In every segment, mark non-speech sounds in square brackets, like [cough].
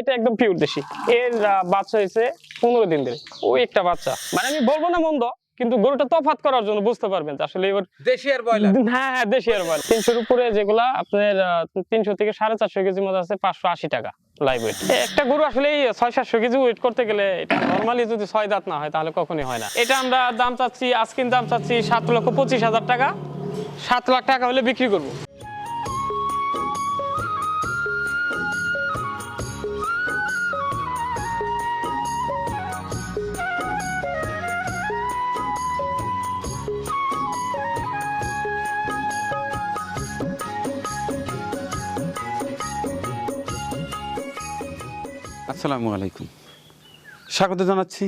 এটা একদম পিওর দেশি। এর বাচ্চা হয়েছে পনেরো দিন ধরে। ওই একটা বাচ্চা। মানে আমি বলব না মন্দ কিন্তু গরুটা তফাৎ করার জন্য বুঝতে পারবেন আসলে এবার দেশি আর ব্রয়লার? হ্যাঁ হ্যাঁ দেশি আর বল তিনশোর উপরে যেগুলা আপনার তিনশো থেকে সাড়ে চারশো কেজির মধ্যে আছে পাঁচশো আশি টাকা লাইভ ওয়েট একটা গরু আসলে ছয় সাতশো কেজি ওয়েট করতে গেলে এটা নর্মালি যদি ছয় দাঁত না হয় তাহলে কখনই হয় না। এটা আমরা দাম চাচ্ছি আজকিন দাম চাচ্ছি সাত লক্ষ পঁচিশ হাজার টাকা। সাত লাখ টাকা হলে বিক্রি করব। আসসালামু আলাইকুম। স্বাগত জানাচ্ছি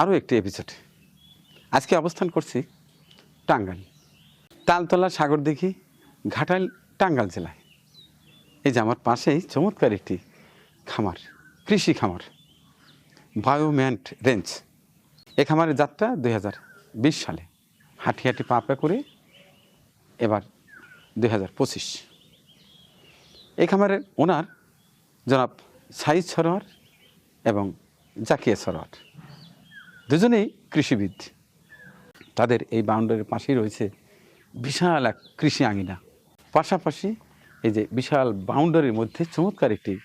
আরও একটি এপিসোড আজকে অবস্থান করছি টাঙ্গাইল। তালতলা সাগর দেখি ঘাটাইল টাঙ্গাইল জেলায়। এই যে আমার পাশেই চমৎকার একটি খামার, কৃষি খামার বায়োম্যান্ট রেঞ্জ এ খামারের যাত্রা দুই সালে। হাঁটি হাঁটি পা করে এবার দুই হাজার পঁচিশ। এই খামারের ওনার জনাব সাইদ সরোয়ার এবং জাকিয়া সরোয়ার। দুজনেই কৃষিবিদ। তাদের এই বাউন্ডারির পাশেই রয়েছে বিশাল এক কৃষি আঙিনা। পাশাপাশি এই যে বিশাল বাউন্ডারির মধ্যে চমৎকার একটি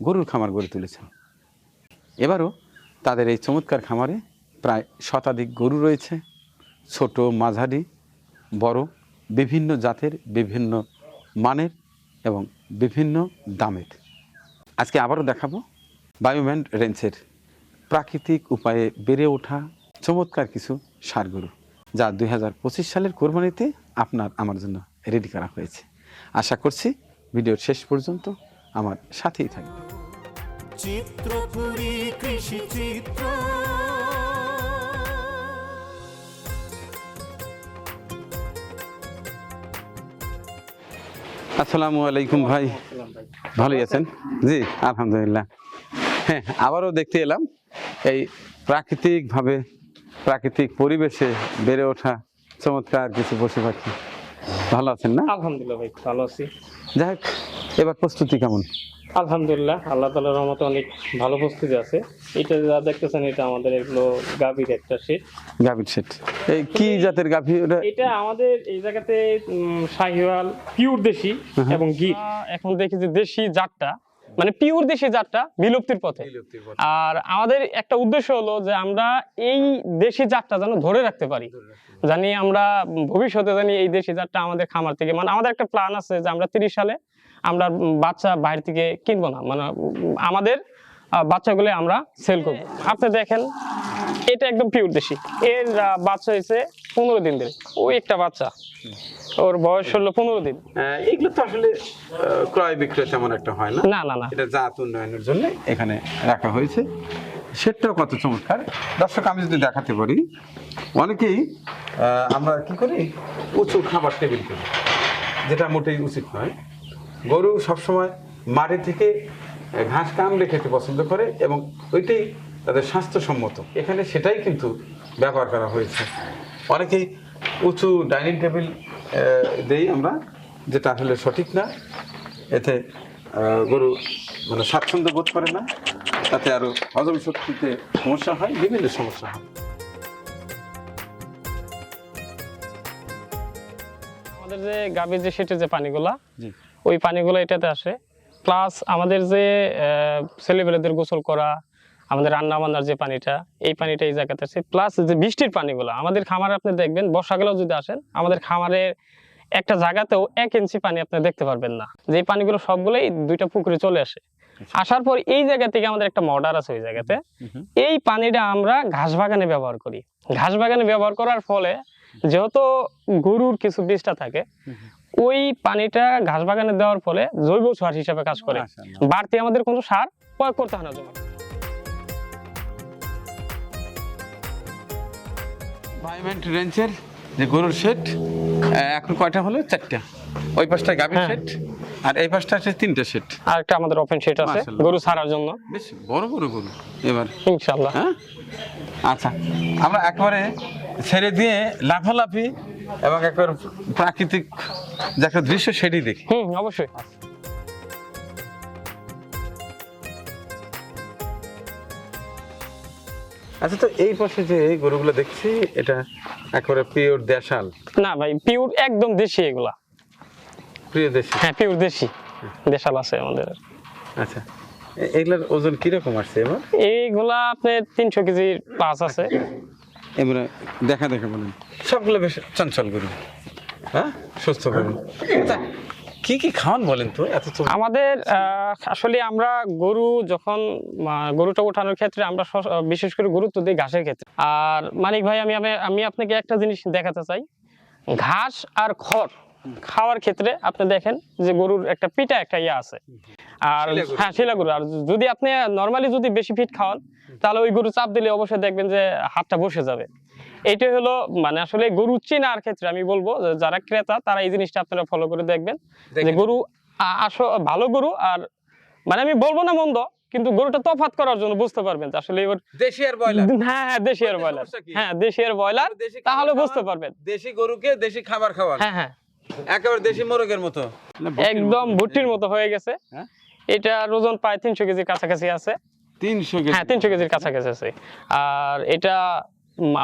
গরুর খামার গড়ে তুলেছেন। এবারও তাদের এই চমৎকার খামারে প্রায় শতাধিক গরু রয়েছে। ছোট, মাঝারি, বড়, বিভিন্ন জাতের বিভিন্ন মানের এবং বিভিন্ন দামের। আজকে আবারও দেখাবো বায়োম্যান রেঞ্চের প্রাকৃতিক উপায়ে বেড়ে ওঠা চমৎকার কিছু সারগুলো যা দু হাজার পঁচিশ সালের কোরবানিতে আপনার, আমার জন্য রেডি করা হয়েছে। আশা করছি ভিডিওর শেষ পর্যন্ত আমার সাথেই থাকবে। কৃষি চিত্র। আসসালামু আলাইকুম ভাই। ভালোই আছেন? জি আলহামদুলিল্লাহ। হ্যাঁ আবারও দেখতে এলাম এই প্রাকৃতিকভাবে প্রাকৃতিক পরিবেশে বেড়ে ওঠা চমৎকার কিছু পশু পাখি। ভালো আছেন না? আলহামদুলিল্লাহ ভাই ভালো আছি। যাই হোক এবার প্রস্তুতি কেমন? আলহামদুলিল্লাহ আল্লাহ তালার রহমতে অনেক ভালো প্রস্তুতি আছে। এটা যা দেখতেছেন এটা আমাদের এগুলো গাভীর একটা সেট গাভীর সেট এই কি জাতের গাভী? এটা আমাদের এই জায়গাতে শাহিওয়াল পিওর দেশি এবং গির। এখন দেখি যে দেশি জাতটা মানে পিওর দেশি জাতটা বিলুপ্তির পথে। আর আমাদের একটা উদ্দেশ্য হলো যে আমরা এই দেশি জাতটা যেন ধরে রাখতে পারি। জানি আমরা ভবিষ্যতে জানি এই দেশি জাতটা আমাদের খামার থেকে মানে আমাদের একটা প্ল্যান আছে যে আমরা তিরিশ সালে আমরা বাচ্চা বাইরে থেকে কিনবো না। মানে আমাদের বাচ্চাগুলো আমরা সেল করব। আপনি দেখেন এটা একদম পিওর দেশি। এর বাচ্চা হয়েছে পনেরো দিন ধরে। ওই একটা বাচ্চা। ওর বয়স হলো পনেরো দিন। এগুলো তো আসলে ক্রয় বিক্রয় তেমন একটা হয় না। না না না। এটা জাত উন্নয়নের জন্য এখানে রাখা হয়েছে। সেটাও কত চমৎকার। দর্শক আমি যদি দেখাতে পারি অনেকেই আমরা কি করি উঁচু খাবার টেবিল করি যেটা মোটেই উচিত নয়। গরু সবসময় মাটি থেকে ঘাস কামড়ে খেতে পছন্দ করে এবং ওইটাই তাদের স্বাস্থ্যসম্মত। এখানে সেটাই কিন্তু ব্যবহার করা হয়েছে। অনেকেই উঁচু ডাইনিং টেবিল দেই আমরা যেটা আসলে সঠিক না। এতে গরু মানে স্বাচ্ছন্দ্য বোধ করে না। তাতে আরও হজম শক্তিতে সমস্যা হয় বিভিন্ন সমস্যা হয়। আমাদের যে গাভীর যে সেটের যে পানিগুলা ওই পানিগুলো এটাতে আসে। প্লাস আমাদের যে ছেলেবেলেদের গোসল করা আমাদের রান্না বান্নার যে পানিটা এই পানিটা এই জায়গাতে আছে প্লাস যে বৃষ্টির পানিগুলো আমাদের খামারে আপনি দেখবেন বর্ষাকালেও যদি আসেন আমাদের খামারের একটা জায়গাতেও এক ইঞ্চি পানি আপনি দেখতে পারবেন না। যে পানিগুলো সবগুলোই দুইটা পুকুরে চলে আসে। আসার পর এই জায়গা থেকে আমাদের একটা মর্ডার আছে ওই জায়গাতে। এই পানিটা আমরা ঘাস বাগানে ব্যবহার করি। ঘাস বাগানে ব্যবহার করার ফলে যেহেতু গরুর কিছু বীজটা থাকে ওই পানিটা ঘাস বাগানে দেওয়ার ফলে জৈব সার হিসাবে কাজ করে। বাড়তি আমাদের কোনো সার প্রয়োগ করতে হয় না জমিতে। ভাইমেন্ট রেঞ্চের যে গরুর শেড এখন কয়টা হলো? চারটা। ওই পাশটা গাভীর হ্যাঁ। শেড আর এই পাশটা আছে তিনটা শেড আর একটা আমাদের ওপেন সেট আছে গরু ছাড়ার জন্য। বেশ বড় বড় গরু এবার। ইনশাল্লাহ হ্যাঁ? আচ্ছা আমরা একবারে ছেড়ে দিয়ে লাফালাফি এবং একবার প্রাকৃতিক যে একটা দৃশ্য সেটি দেখি। হুম অবশ্যই। আচ্ছা তো এই পাশে যে গরুগুলো দেখছি এটা একেবারে পিওর দেশাল। না ভাই পিওর একদম দেশি এগুলা। প্রিয় দেশি? হ্যাঁ পিওর দেশি। হ্যাঁ। দেশাল আছে আমাদের। আচ্ছা। এগুলার ওজন কীরকম আসছে এবার? এইগুলা আপনার তিনশো কেজির প্লাস আছে। এবারে দেখা দেখা বলেন। সবগুলো বেশ চঞ্চল গরু। হ্যাঁ? সুস্থ আচ্ছা কি কি খাওয়ান বলেন তো? এত আমাদের আহ, আসলে আমরা গরু যখন গরুটা ওঠানোর ক্ষেত্রে আমরা বিশেষ করে গুরুত্ব দিই ঘাসের ক্ষেত্রে। আর মানিক ভাই আমি আমি- আমি আপনাকে একটা জিনিস দেখাতে চাই। ঘাস আর খড়। খাওয়ার ক্ষেত্রে আপনি দেখেন যে গরুর একটা পিটা একটা ইয়ে আছে। আর। হ্যাঁ শিলা গরু আর যদি আপনি নর্মালি যদি বেশি ফিট খাওয়ান তাহলে ওই গরু চাপ দিলে অবশ্যই দেখবেন যে হাতটা বসে যাবে। এইটাই হলো মানে আসলে গরু চেনার ক্ষেত্রে আমি বলব যারা ক্রেতা তারা এই জিনিসটা আপনারা ফলো করে দেখবেন। যে গরু আসো ভালো গরু আর মানে আমি বলব না মন্দ কিন্তু গরুটা তফাৎ করার জন্য বুঝতে পারবেন আসলে এবার দেশি আর ব্রয়লার। হ্যাঁ হ্যাঁ দেশি আর ব্রয়লার। হ্যাঁ দেশি আর ব্রয়লার দেশি তাহলে বুঝতে পারবেন। দেশি গরুকে দেশি খাবার খাওয়া হ্যাঁ হ্যাঁ। একেবারে দেশি মোরগের মতো। একদম ভুট্টির মতো হয়ে গেছে। হ্যাঁ? এটা ওজন প্রায় তিনশো কেজির কাছাকাছি আছে। তিনশো হ্যাঁ তিনশো কেজির কাছাকাছি আছে। আর এটা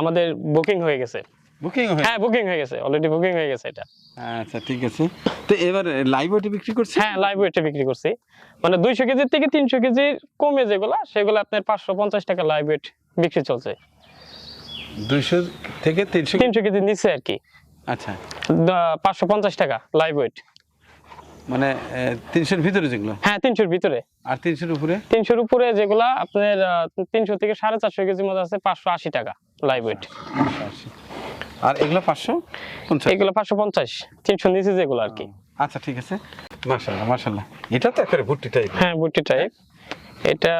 আমাদের বুকিং হয়ে গেছে। বুকিং হ্যাঁ বুকিং হয়ে গেছে। অলরেডি বুকিং হয়ে গেছে এটা। আচ্ছা ঠিক আছে। তো এবার লাইভ ওয়েটে বিক্রি করছে? হ্যাঁ লাইভ ওয়েটে বিক্রি করছি। মানে দুইশো কেজির থেকে তিনশো কেজির কমে যেগুলা সেগুলো আপনার পাঁচশো পঞ্চাশ টাকা লাইভ ওয়েট বিক্রি চলছে। দুইশো থেকে তিনশো তিনশো কেজির নিচে আর কি। আচ্ছা। পাঁচশো পঞ্চাশ টাকা লাইভ ওয়েট মানে তিনশোর ভিতরে যেগুলো? হ্যাঁ তিনশোর ভিতরে। আর তিনশোর উপরে? তিনশোর উপরে যেগুলা আপনার তিনশো থেকে সাড়ে চারশো কেজির মধ্যে আছে পাঁচশো আশি টাকা লাইভ ওয়েট আর এগুলো পাঁচশো পঞ্চাশ? এগুলো পাঁচশো পঞ্চাশ তিনশো নিচে যেগুলো আর কি। আচ্ছা ঠিক আছে। মাশাল্লাহ মাশাল্লাহ এটা তো একেবারে ভুট্টি টাইপ হ্যাঁ বুটি টাইপ এটা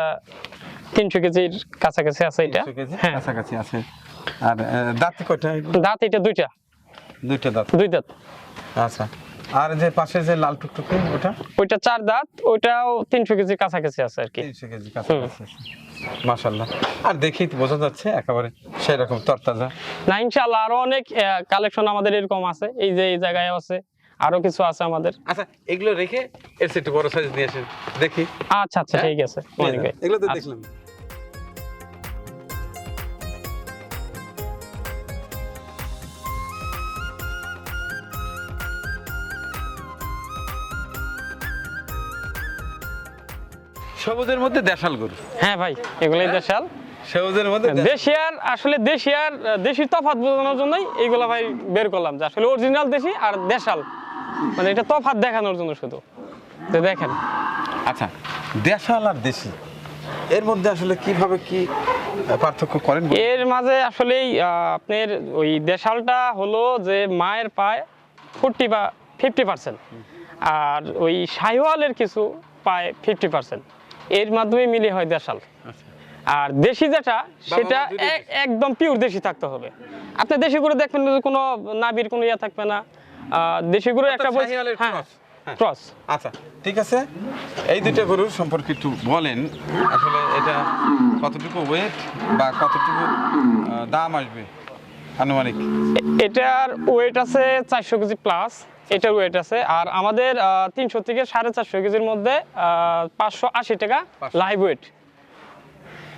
তিনশো কেজির কাছাকাছি আছে এটা। হ্যাঁ। কাছাকাছি আছে। আর দাঁত কয়টা দাঁত এটা দুইটা। দুইটা দাঁত? দুই দাঁত। আচ্ছা। আর যে পাশে যে লাল টুকটুকে ওটা? ওইটা চার দাঁত ওইটাও তিনশো কেজির কাছাকাছি আছে আর কি। তিনশো কেজি কাছাকাছি আছে। মাশাল্লাহ আর দেখেই তো বোঝা যাচ্ছে একেবারে সেই রকম তরতাজা। না ইনশাল্লাহ আরও অনেক কালেকশন আমাদের এরকম আছে। এই যে এই জায়গায় আছে আরও কিছু আছে আমাদের। আচ্ছা এগুলো রেখে এর একটু বড় সাইজ নিয়ে আসেন। দেখি। আচ্ছা আচ্ছা হ্যাঁ? ঠিক আছে। এগুলো তো আচ্ছা। দেখলাম। সবুজের মধ্যে দেশাল গরু। হ্যাঁ ভাই এগুলাই দেশাল। সবুজের মধ্যে। দেশিয়ার আসলে দেশিয়ার আহ, দেশির তফাৎ বোঝানোর জন্যই এইগুলা ভাই বের করলাম যে আসলে অরিজিনাল দেশি আর দেশাল। মানে এটা তফাৎ দেখানোর জন্য শুধু। যে দেখেন। আচ্ছা দেশাল আর দেশি এর মধ্যে আসলে কীভাবে কি পার্থক্য করেন এর মাঝে আসলেই আহ, আপনার ওই দেশালটা হলো যে মায়ের পায় ফোরটি বা ফিফটি পার্সেন্ট আর ওই শাহিওয়ালের কিছু পায় ফিফটি পার্সেন্ট এর মাধ্যমে মিলে হয় দেশাল। আর দেশি যেটা সেটা একদম পিওর দেশি থাকতে হবে। আপনি দেশি গরু দেখবেন কোনো নাবির কোনো ইয়ে থাকবে না। দেশি গরু একটা হ্যাঁ হ্যাঁ। ক্রস আচ্ছা ঠিক আছে। এই দুইটা গরুর সম্পর্কে একটু বলেন আসলে এটা কতটুকু ওয়েট বা কতটুকু দাম আসবে আনুমানিক? এটার ওয়েট আছে চারশো কেজি প্লাস এটার ওয়েট আছে। আর আমাদের তিনশো থেকে সাড়ে চারশো কেজির মধ্যে পাঁচশো আশি টাকা লাইভ ওয়েট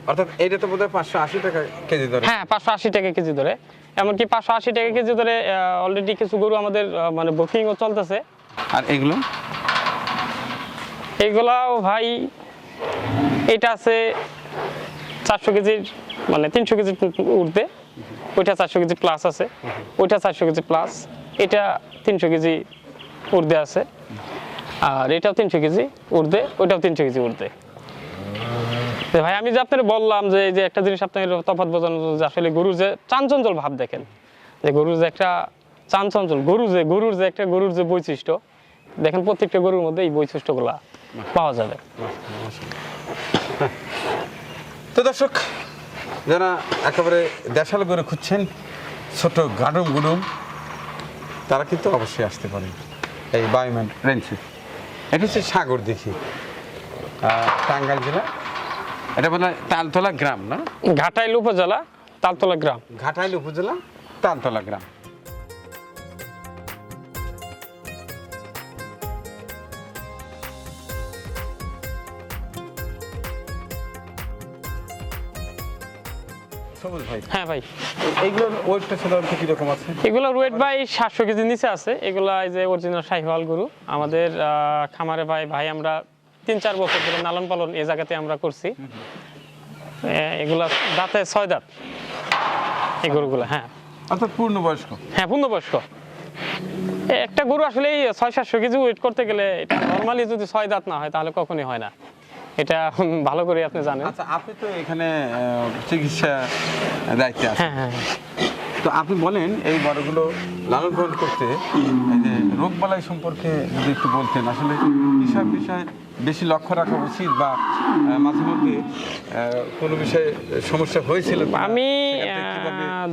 অর্থাৎ এইটা তো বোধহয় পাঁচশো আশি টাকা কেজি ধরে। হ্যাঁ পাঁচশো আশি টাকা কেজি ধরে। এমনকি পাঁচশো আশি টাকা কেজি ধরে অলরেডি কিছু গরু আমাদের মানে বুকিংও চলতেছে। আর এগুলো? এইগুলাও ভাই এটা আছে চারশো কেজির মানে তিনশো কেজি উঠবে ওইটা চারশো কেজি প্লাস আছে। ওইটা চারশো কেজি প্লাস এটা তিনশো কেজি উর্ধে আছে। আর এটাও তিনশো কেজি উর্দে ওইটাও তিনশো কেজি উর্ধে তো ভাই, আমি যে আপনার বললাম যে এই যে একটা জিনিস আপনার তফাৎ জন্য যে আসলে গরুর যে চাঞ্চঞ্চল ভাব দেখেন, যে গরুর যে একটা চাঞ্চঞ্চল গরু যে, গরুর যে একটা গরুর যে বৈশিষ্ট্য, দেখেন প্রত্যেকটা গরুর মধ্যে এই বৈশিষ্ট্যগুলা পাওয়া যাবে। তো দর্শক, যারা একেবারে দেশাল গরু খুঁজছেন, ছোট গাডুম গুডুম তারা কিন্তু অবশ্যই আসতে পারে। এই বায়ুম্যান রেঞ্চে। এটা হচ্ছে সাগর দেখি টাঙ্গাইল জেলা। এটা বলে তালতলা গ্রাম না? ঘাটাইল উপজেলা তালতলা গ্রাম। ঘাটাইল উপজেলা তালতলা গ্রাম। সবুজ ভাই। হ্যাঁ ভাই। এইগুলোর ওয়েটটা সাধারণত কীরকম আছে? এগুলোর ওয়েট ভাই সাতশো কেজি নিচে আছে। এগুলা এই যে অরিজিনাল শাহিওয়াল গরু। আমাদের খামারে ভাই ভাই আমরা তিন চার বছর ধরে লালন পালন এই জায়গাতে আমরা করছি। এগুলা দাঁতে ছয় দাঁত। এই গরুগুলো হ্যাঁ। অর্থাৎ পূর্ণবয়স্ক। হ্যাঁ পূর্ণবয়স্ক। একটা গরু আসলে ছয় সাতশো কেজি ওয়েট করতে গেলে নর্মালি যদি ছয় দাঁত না হয় তাহলে কখনই হয় না। এটা ভালো করে আপনি জানেন। আচ্ছা আপনি তো এখানে চিকিৎসা দায়িত্বে আছেন। হ্যাঁ হ্যাঁ হ্যাঁ। তো আপনি বলেন এই বড়গুলো লালন পালন করতে এই যে রোগবালাই সম্পর্কে যদি একটু বলতেন আসলে কিসব বিষয়ে বেশি লক্ষ্য রাখা উচিত বা মাঝে মধ্যে কোনো বিষয়ে সমস্যা হয়েছিল? আমি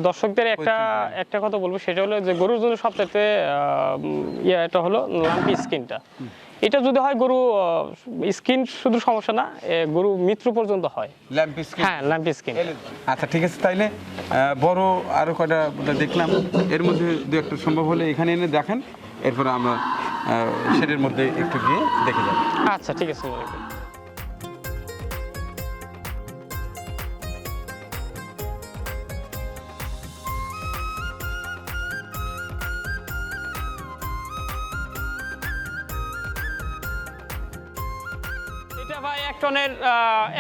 দর্শকদের একটা একটা কথা বলব সেটা হলো যে গরুর জন্য আহ, ইয়ে এটা হলো লাম্পি স্কিনটা। এটা যদি হয় গরু স্কিন শুধু সমস্যা না গরু মিত্র পর্যন্ত হয়। ল্যাম্প স্কিন হ্যাঁ ল্যাম্প স্কিন আচ্ছা ঠিক আছে তাইলে বড় আরও কয়টা দেখলাম। এর মধ্যে দু একটা সম্ভব হলে এখানে এনে দেখেন। এরপরে আমরা সেটার মধ্যে একটু গিয়ে দেখে যাব। আচ্ছা ঠিক আছে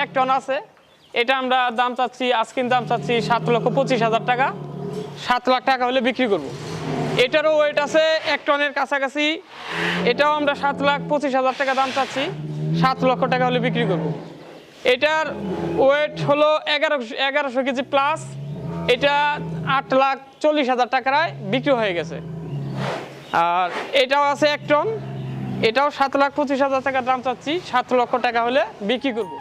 এক টন আছে। এটা আমরা দাম চাচ্ছি আজকিন দাম চাচ্ছি সাত লক্ষ পঁচিশ হাজার টাকা। সাত লাখ টাকা হলে বিক্রি করব। এটারও ওয়েট আছে এক টনের কাছাকাছি। এটাও আমরা সাত লাখ পঁচিশ হাজার টাকা দাম চাচ্ছি। সাত লক্ষ টাকা হলে বিক্রি করব। এটার ওয়েট হলো এগারোশো এগারোশো কেজি প্লাস এটা আট লাখ চল্লিশ হাজার টাকায় বিক্রি হয়ে গেছে। আর এটাও আছে এক টন। এটাও সাত লাখ পঁচিশ হাজার টাকা দাম চাচ্ছি। সাত লক্ষ টাকা হলে বিক্রি করব।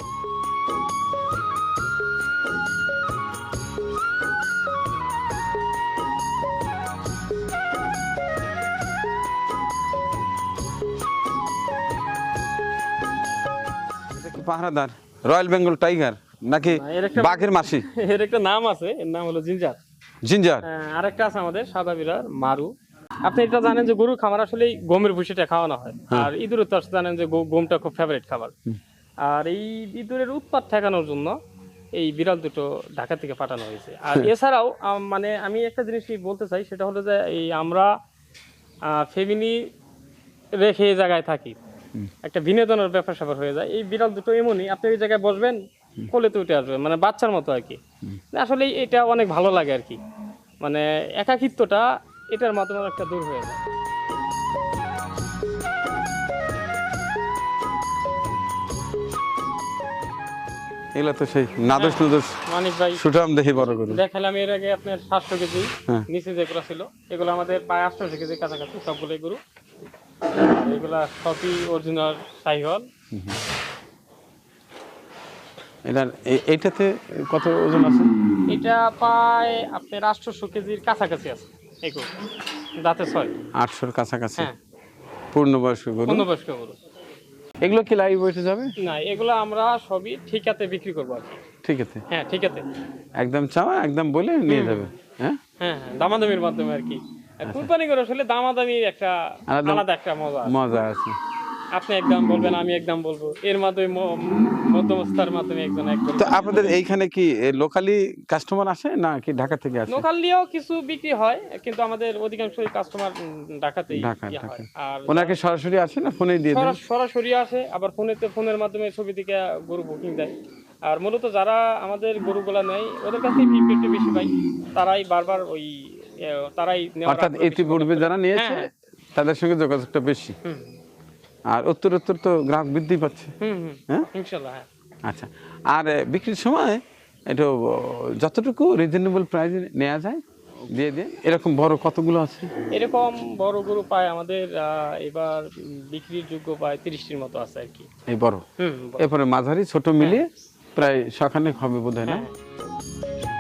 পাহারাদার? রয়্যাল বেঙ্গল টাইগার নাকি বাঘের মাসি? [laughs] এর একটা নাম আছে এর নাম হলো জিঞ্জার। জিঞ্জার? আরেকটা আছে আমাদের সাদা বিরার মারু। আপনি এটা জানেন যে গরুর খামার আসলে গমের ভুসিটা খাওয়ানো হয়। আর ইঁদুরের তো আসলে জানেন যে গমটা খুব ফেভারিট খাবার। আর এই ইঁদুরের উৎপাত ঠেকানোর জন্য এই বিড়াল দুটো ঢাকা থেকে পাঠানো হয়েছে। আর এছাড়াও মানে আমি একটা জিনিস বলতে চাই সেটা হলো যে এই আমরা ফ্যামিলি রেখে এই জায়গায় থাকি। একটা বিনোদনের ব্যাপার স্যাপার হয়ে যায়। এই বিড়াল দুটো এমনই আপনি ওই জায়গায় বসবেন কোলেতে উঠে আসবেন মানে বাচ্চার মতো আর কি। আসলে এটা অনেক ভালো লাগে আর কি। মানে একাকিত্বটা এটার মাধ্যমে একটা দূর হয়ে যায়। এগুলো তো সেই নাদোষ নুদোষ মানিক ভাই সুঠাম দেখি বড় গরু দেখালাম এর আগে আপনার কেজি হ্যাঁ। নিচে যেগুলো ছিল এগুলো আমাদের প্রায় আটশোশো কেজি কাছাকাছি সবগুলোই গরু। এগুলা সবই অরিজিনাল সাইহল। এটার এ- এইটাতে কত ওজন আছে? এটা প্রায় আপনার আটশোশো কেজির কাছাকাছি আছে। গরু দাঁতে ছয়। আটশোর কাছাকাছি। হ্যাঁ। পূর্ণবয়স্ক গরু? পূর্ণবয়স্ক গরু। এগুলো কি লাইভ বসে যাবে? না এগুলো আমরা সবই ঠিকাতে বিক্রি করব আর কি। ঠিক আছে হ্যাঁ ঠিকাতে। একদম চাওয়া একদম বলে নিয়ে যাবে হ্যাঁ? হ্যাঁ হ্যাঁ দামাদামির মাধ্যমে আর কি। কোম্পানি করে আসলে দামাদামির একটা আলাদা একটা মজা মজা আছে। আপনি একদম বলবেন আমি একদম বলব। এর মাধ্যমে মধ্যমস্থার মাধ্যমে একজন একজন তো আপনাদের এইখানে কি লোকালি কাস্টমার আসে না কি ঢাকা থেকে আসে? লোকাল নিয়েও কিছু বিক্রি হয় কিন্তু আমাদের অধিকাংশ কাস্টমার ঢাকাতেই ঢাকা। আর ওনাকে সরাসরি আসে না ফোনে দিয়ে দেন? সরাসরি আসে আবার ফোনেতে ফোনের মাধ্যমে ছবি থেকে গরু বুকিং দেয়। আর মূলত যারা আমাদের গরুগুলা নেয় ওদের কাছে ফিডব্যাকটা বেশি পাই। তারাই বারবার ওই তারাই অর্থাৎ ইতিপূর্বে যারা নিয়েছে হ্যাঁ, তাদের সঙ্গে যোগাযোগটা বেশি। হুম। আর উত্তর উত্তর তো গ্রাহক বৃদ্ধি পাচ্ছে। হ্যাঁ? হ্যাঁ। আচ্ছা। আর বিক্রির সময় একটু যতটুকু রিজনেবল প্রাইসে নেওয়া যায় দিয়ে দিয়ে এরকম বড় কতগুলো আছে? এরকম বড় গরু পায় আমাদের এবার বিক্রির যোগ্য পায় তিরিশটির মতো আছে আর কি। এই বড়? এরপরে মাঝারি ছোট মিলিয়ে প্রায় সখানেক হবে বোধ হয় না? হ্যাঁ।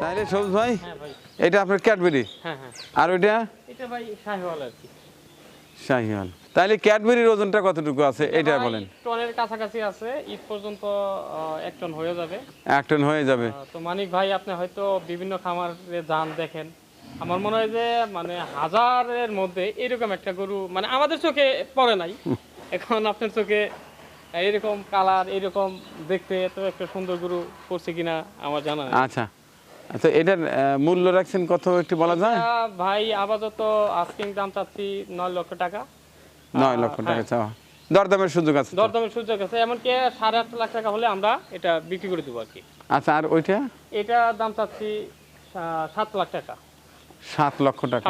তাহলে সবুজ হ্যাঁ ভাই এটা আপনার ক্যাডবেরি হ্যাঁ আর ওইটা? এটা ভাই শাহিওয়াল আর কি। শাহিওয়াল। তাহলে ক্যাডবেরির ওজনটা কতটুকু আছে? এটা বলেন। টনের কাছাকাছি আছে ঈদ পর্যন্ত এক টন হয়ে যাবে। এক টন হয়ে যাবে। তো মানিক ভাই আপনি হয়তো বিভিন্ন খামারে যান দেখেন। আমার মনে হয় যে মানে হাজারের মধ্যে এরকম একটা গরু মানে আমাদের চোখে পড়ে নাই। এখন আপনার চোখে এরকম কালার এরকম দেখতে এত একটা সুন্দর গরু করছে কিনা আমার জানা আচ্ছা। আচ্ছা এটার মূল্য রাখছেন কত একটু বলা যায়? ভাই আপাতত আস্কিং দাম চাচ্ছি নয় লক্ষ টাকা। নয় লক্ষ টাকা হ্যাঁ। চাওয়া। দরদামের সুযোগ আছে দরদামের সুযোগ আছে এমনকি সাড়ে আট লাখ টাকা হলে আমরা এটা বিক্রি করে দেবো আর কি। আচ্ছা আর ওইটা? এটা দাম চাচ্ছি সাত লাখ টাকা। সাত লক্ষ টাকা।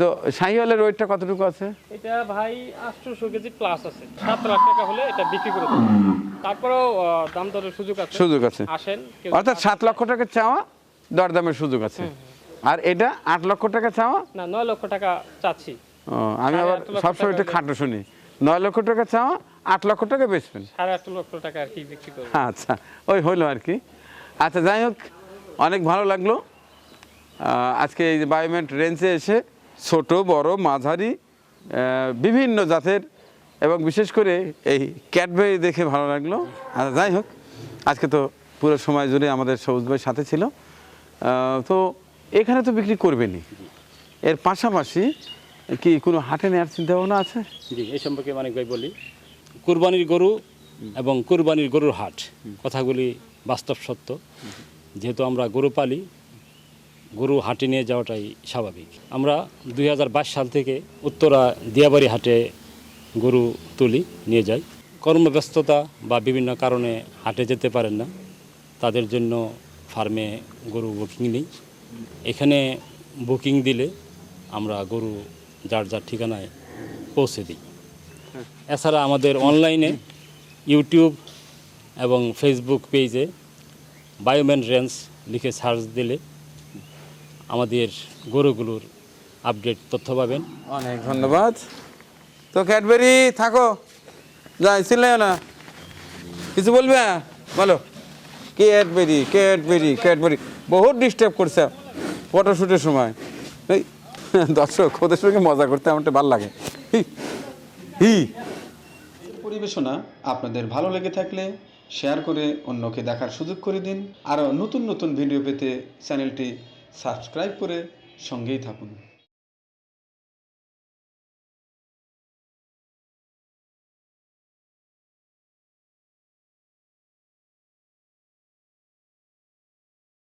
তো শাহিওয়ালের ওইটা কতটুকু আছে? এটা ভাই আটশোশো কেজি প্লাস আছে। সাত লাখ টাকা হলে এটা বিক্রি করে দেবো। তারপরেও দাম দরের সুযোগ আছে। সুযোগ আছে। আসেন অর্থাৎ সাত লক্ষ টাকা চাওয়া দরদামের সুযোগ আছে। আর এটা আট লক্ষ টাকা চাওয়া? না নয় লক্ষ টাকা চাচ্ছি। আমি আবার সবসময় টাকা এটা খাটো শুনি। নয় লক্ষ টাকা চাওয়া আট লক্ষ টাকা বেচবেন? সাড়ে আট লক্ষ টাকা আর কি বিক্রি করব। আচ্ছা ওই হইল আর কি। আচ্ছা যাই হোক অনেক ভালো লাগল। আজকে এই যে বায়োমেন্ট রেঞ্জে এসে ছোট বড় মাঝারি বিভিন্ন জাতের এবং বিশেষ করে এই ক্যাটবেরি দেখে ভালো লাগল। আচ্ছা যাই হোক আজকে তো পুরো সময় জুড়ে আমাদের সবুজ ভাই সাথে ছিল। তো এখানে তো বিক্রি করবেনই। এর পাশাপাশি কি কোনো হাটে নেওয়ার চিন্তা ভাবনা আছে? জি, এই সম্পর্কে অনেক ভাই বলি। কুরবানির গরু এবং কুরবানির গরুর হাট, কথাগুলি বাস্তব সত্য। যেহেতু আমরা গরু পালি, গরু হাটে নিয়ে যাওয়াটাই স্বাভাবিক। আমরা দুই হাজার বাইশ সাল থেকে উত্তরা দিয়াবাড়ি হাটে গরু তুলি, নিয়ে যাই। কর্মব্যস্ততা বা বিভিন্ন কারণে হাটে যেতে পারেন না। তাদের জন্য ফার্মে গরু বুকিং নিই। এখানে বুকিং দিলে আমরা গরু যার যার ঠিকানায় পৌঁছে দিই। এছাড়া আমাদের অনলাইনে ইউটিউব এবং ফেসবুক পেজে বায়োম্যান রেঞ্জ লিখে সার্চ দিলে আমাদের গরুগুলোর আপডেট তথ্য পাবেন। অনেক ধন্যবাদ। তো ক্যাডবেরি থাকো। যাই ছিলে না। কিছু বলবে? বলো। ক্যাডবেরি ক্যাডবেরি ক্যাডবেরি বহুত ডিস্টার্ব করছে ফটোশ্যুটের সময়। এই দর্শক ওদের সঙ্গে মজা করতে আমারটা ভালো লাগে। হি, পরিবেশনা আপনাদের ভালো লেগে থাকলে শেয়ার করে অন্যকে দেখার সুযোগ করে দিন। আরও নতুন নতুন ভিডিও পেতে চ্যানেলটি সাবস্ক্রাইব করে সঙ্গেই থাকুন।